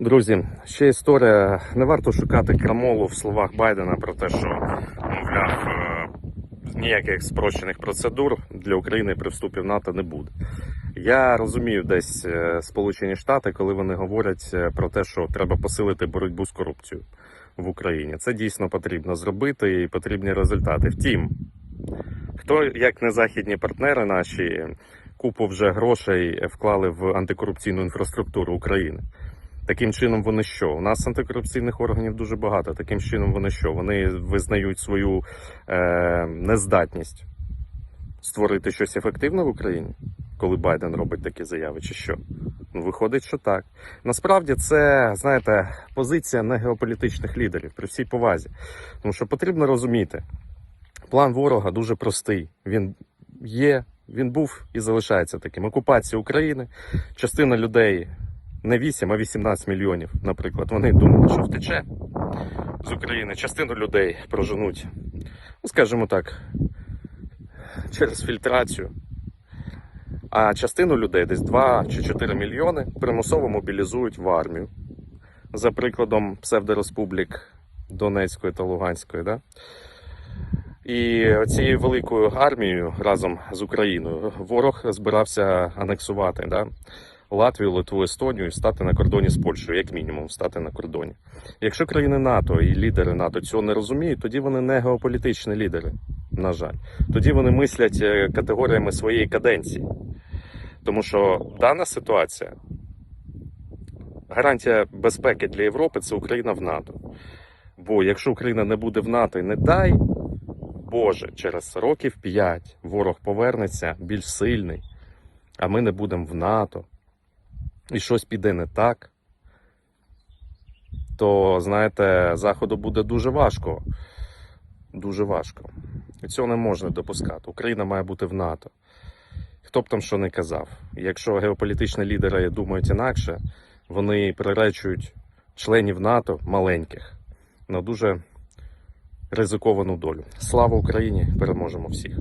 Друзі, ще історія. Не варто шукати крамолу в словах Байдена про те, що мовляв е, ніяких спрощених процедур для України при вступі в НАТО не буде. Я розумію десь е, Сполучені Штати, коли вони говорять е, про те, що треба посилити боротьбу з корупцією в Україні. Це дійсно потрібно зробити і потрібні результати. Втім, хто як не західні партнери наші купу вже грошей вклали в антикорупційну інфраструктуру України. Таким чином, вони що? У нас антикорупційних органів дуже багато. Таким чином, вони що? Вони визнають свою е, нездатність створити щось ефективне в Україні, коли Байден робить такі заяви, чи що? Ну, виходить, що так. Насправді це, знаєте, позиція не геополітичних лідерів при всій повазі. Тому що потрібно розуміти, план ворога дуже простий. Він є, він був і залишається таким. Окупація України, частина людей не 8, а 18 мільйонів, наприклад. Вони думали, що втече з України. Частину людей проженуть, ну, скажімо так, через фільтрацію. А частину людей, десь 2 чи 4 мільйони, примусово мобілізують в армію. За прикладом псевдореспублік Донецької та Луганської. Да? І цією великою армією разом з Україною ворог збирався анексувати да? Латвію, Литву, Естонію і стати на кордоні з Польщею, як мінімум, стати на кордоні. Якщо країни НАТО і лідери НАТО цього не розуміють, тоді вони не геополітичні лідери, на жаль. Тоді вони мислять е, категоріями своєї каденції. Тому що дана ситуація, гарантія безпеки для Європи це Україна в НАТО. Бо якщо Україна не буде в НАТО і не дай Боже, через років 5 ворог повернеться більш сильний, а ми не будемо в НАТО, і щось піде не так, то, знаєте, Заходу буде дуже важко. Дуже важко. І цього не можна допускати. Україна має бути в НАТО. Хто б там що не казав. Якщо геополітичні лідери думають інакше, вони приречують членів НАТО маленьких на дуже ризиковану долю. Слава Україні! Переможемо всіх!